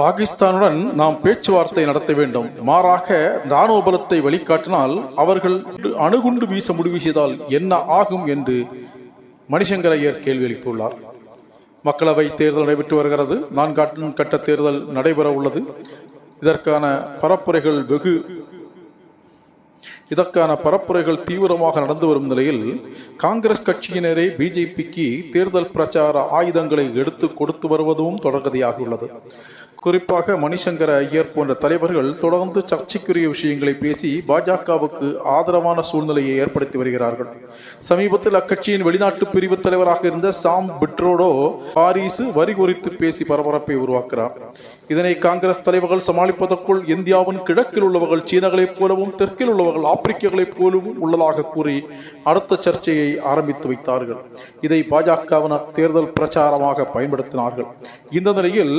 பாகிஸ்தானுடன் நாம் பேச்சுவார்த்தை நடத்த வேண்டும். மாறாக ராணுவ பலத்தை வழிகாட்டினால் அவர்கள் அணுகுண்டு வீச முடிவு செய்தால் என்ன ஆகும் என்று மணிசங்கரையர் கேள்வி எழுப்பியுள்ளார். மக்களவை தேர்தல் நடைபெற்று வருகிறது. நான்காம் கட்ட தேர்தல் நடைபெற உள்ளது. இதற்கான பரப்புரைகள் வெகு இதற்கான பரப்புரைகள் தீவிரமாக நடந்து வரும் நிலையில் காங்கிரஸ் கட்சியினரே பிஜேபிக்கு தேர்தல் பிரச்சார ஆயுதங்களை எடுத்து கொடுத்து வருவதும் தொடர்கதையாகியுள்ளது குறிப்பாக மணிசங்கர ஐயர் போன்ற தலைவர்கள் தொடர்ந்து சர்ச்சைக்குரிய விஷயங்களை பேசி பாஜகவுக்கு ஆதரவான சூழ்நிலையை ஏற்படுத்தி வருகிறார்கள். சமீபத்தில் அக்கட்சியின் வெளிநாட்டு பிரிவு தலைவராக இருந்த சாம் பிட்ரோடோ பாரிஸ் வரி குறித்து பேசி பரபரப்பை உருவாக்குகிறார். இதனை காங்கிரஸ் தலைவர்கள் சமாளிப்பதற்குள் இந்தியாவின் கிழக்கில் உள்ளவர்கள் சீனர்களைப் போலவும் தெற்கில் உள்ளவர்கள் ஆப்பிரிக்கர்களைப் போலவும் உள்ளதாக கூறி அடுத்த சர்ச்சையை ஆரம்பித்து வைத்தார்கள். இதை பாஜகவினர் தேர்தல் பிரச்சாரமாக பயன்படுத்தினார்கள். இந்த நிலையில்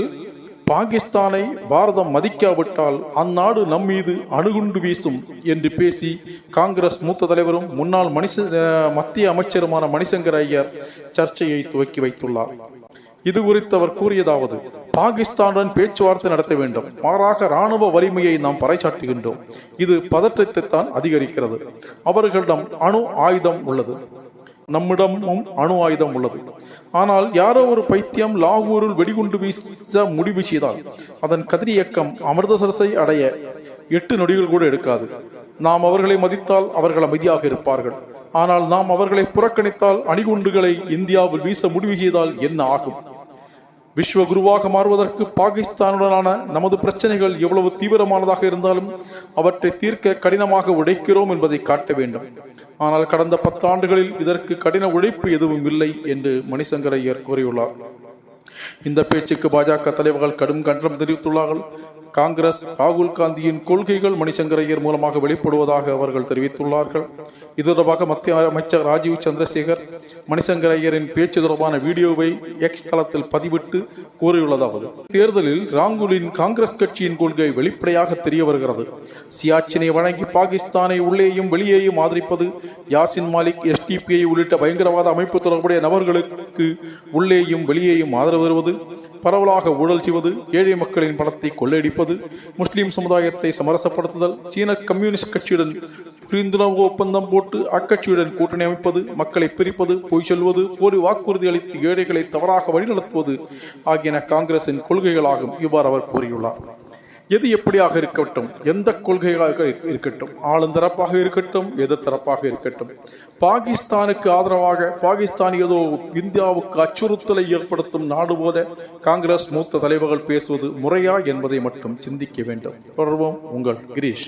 பாகிஸ்தானை பாரதம் மதிக்காவிட்டால் அந்நாடு நம் மீது அணுகுண்டு வீசும் என்று பேசி காங்கிரஸ் மூத்த தலைவரும் முன்னாள் மணிச மத்திய அமைச்சருமான மணிசங்கர் ஐயர் சர்ச்சையை துவக்கி வைத்துள்ளார். இது குறித்து அவர் கூறியதாவது பாகிஸ்தானுடன் பேச்சுவார்த்தை நடத்த வேண்டும். மாறாக ராணுவ வலிமையை நாம் பறைசாட்டுகின்றோம் இது பதற்றத்தை தான் அதிகரிக்கிறது. அவர்களிடம் அணு ஆயுதம் உள்ளது. நம்மிடமும் அணு ஆயுதம் உள்ளது. ஆனால் யாரோ ஒரு பைத்தியம் லாகூரில் வெடிகுண்டு வீச முடிவு செய்தால் அதன் கதிரியக்கம் அமிர்தசரசை அடைய எட்டு நொடிகள் கூட எடுக்காது. நாம் அவர்களை மதித்தால் அவர்கள் அமைதியாக இருப்பார்கள். ஆனால் நாம் அவர்களை புறக்கணித்தால் அணிகுண்டுகளை இந்தியாவில் வீச முடிவு செய்தால் என்ன ஆகும்? விஸ்வ குருவாக மாறுவதற்கு பாகிஸ்தானுடனான நமது பிரச்சனைகள் எவ்வளவு தீவிரமானதாக இருந்தாலும் அவற்றை தீர்க்க கடினமாக உழைக்கிறோம் என்பதை காட்ட வேண்டும். ஆனால் கடந்த பத்தாண்டுகளில் இதற்கு கடின உழைப்பு எதுவும் இல்லை என்று மணிசங்கரையர் கூறியுள்ளார். இந்த பேச்சுக்கு பாஜக தலைவர்கள் கடும் கண்டனம் தெரிவித்துள்ளார்கள். காங்கிரஸ் ராகுல் காந்தியின் கொள்கைகள் மணிசங்கரையர் மூலமாக வெளிப்படுவதாக அவர்கள் தெரிவித்துள்ளார்கள். இது தொடர்பாக மத்திய அமைச்சர் ராஜீவ் சந்திரசேகர் மணிசங்கரையரின் பேச்சு தொடர்பான வீடியோவை எக்ஸ் தளத்தில் பதிவிட்டு கூறியுள்ளதாவது தேர்தலில் ராங்குலின் காங்கிரஸ் கட்சியின் கொள்கை வெளிப்படையாக தெரிய வருகிறது. சியாச்சினை வழங்கி பாகிஸ்தானை உள்ளேயும் வெளியேயும் ஆதரிப்பது யாசின் மாலிக் எஸ்டிபிஐ உள்ளிட்ட பயங்கரவாத அமைப்பு தொடர்புடைய நபர்களுக்கு உள்ளேயும் வெளியேயும் ஆதரவு வருவது பரவலாக ஊழல் செய்வது ஏழை மக்களின் பணத்தை கொள்ளையடிப்பது முஸ்லிம் சமுதாயத்தை சமரசப்படுத்துதல் சீன கம்யூனிஸ்ட் கட்சியுடன் புரிந்துணர்வு ஒப்பந்தம் போட்டு அக்கட்சியுடன் கூட்டணி அமைப்பது மக்களை பிரிப்பது பொய் சொல்வது போலி வாக்குறுதி அளித்து ஏழைகளை தவறாக வழிநடத்துவது ஆகியன காங்கிரசின் கொள்கைகளாகும் இவ்வாறு அவர் கூறியுள்ளார். எது எப்படியாக இருக்கட்டும் எந்த கொள்கையாக இருக்கட்டும் ஆளுந்தரப்பாக இருக்கட்டும் எது தரப்பாக இருக்கட்டும். பாகிஸ்தானுக்கு ஆதரவாக பாகிஸ்தான் ஏதோ இந்தியாவுக்கு அச்சுறுத்தலை ஏற்படுத்தும் நாடு போத காங்கிரஸ் மூத்த தலைவர்கள் பேசுவது முறையா என்பதை மட்டும் சிந்திக்க வேண்டும். தொடர்வோம் உங்கள் கிரீஷ்.